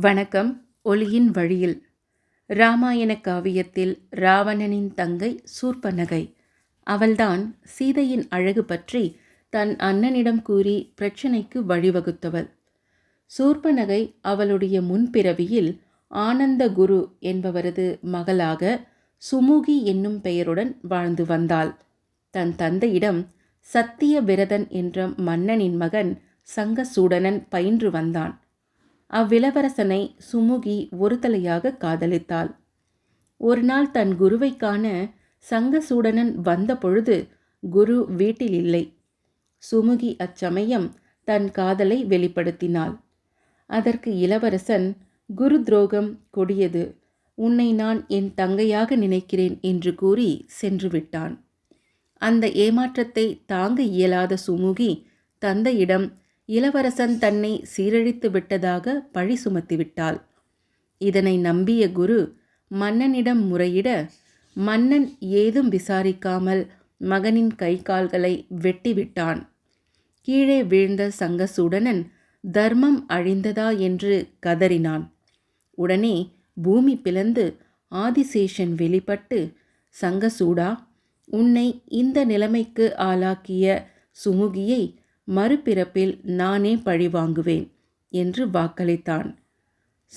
வணக்கம் ஒளியின் வழியில். ராமாயண காவியத்தில் ராவணனின் தங்கை சூர்பனகை அவள்தான் சீதையின் அழகு பற்றி தன் அண்ணனிடம் கூறி பிரச்சனைக்கு வழிவகுத்தவள். சூர்பனகை அவளுடைய முன்பிறவியில் ஆனந்த குரு என்பவரது மகளாக சுமுகி என்னும் பெயருடன் வாழ்ந்து வந்தாள். தன் தந்தையிடம் சத்திய விரதன் என்ற மன்னனின் மகன் சங்கசூடனன் பயின்று வந்தான். அவ்விளவரசனை சுமுகி ஒரு தலையாக காதலித்தாள். ஒரு நாள் தன் குருவை காண சங்கசூடனன் வந்த பொழுது குரு வீட்டில் இல்லை சுமுகி அச்சமயம் தன் காதலை வெளிப்படுத்தினாள். அதற்கு இளவரசன் குரு துரோகம் கொடியது. உன்னை நான் என் தங்கையாக நினைக்கிறேன் என்று கூறி சென்று விட்டான் அந்த ஏமாற்றத்தை தாங்க இயலாத சுமுகி தந்தையிடம் இளவரசன் தன்னை சீரழித்து விட்டதாக பழி சுமத்திவிட்டாள். இதனை நம்பிய குரு மன்னனிடம் முறையிட மன்னன் ஏதும் விசாரிக்காமல் மகனின் கை கால்களை வெட்டிவிட்டான். கீழே வீழ்ந்த சங்கசூடனன் தர்மம் அழிந்ததா? என்று கதறினான். உடனே பூமி பிளந்து ஆதிசேஷன் வெளிப்பட்டு சங்கசூடா உன்னை இந்த நிலைமைக்கு ஆளாக்கிய சுமுகியை மறுபிறப்பில் நானே பழி வாங்குவேன் என்று வாக்களித்தான்.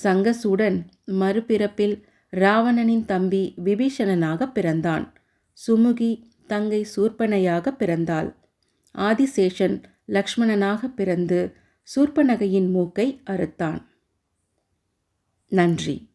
சங்கசூடன் மறுபிறப்பில் ராவணனின் தம்பி விபீஷணனாக பிறந்தான். சுமுகி தங்கை சூர்பனையாக பிறந்தாள். ஆதிசேஷன் லக்ஷ்மணனாக பிறந்து சூர்பனகையின் மூக்கை அறுத்தான். நன்றி.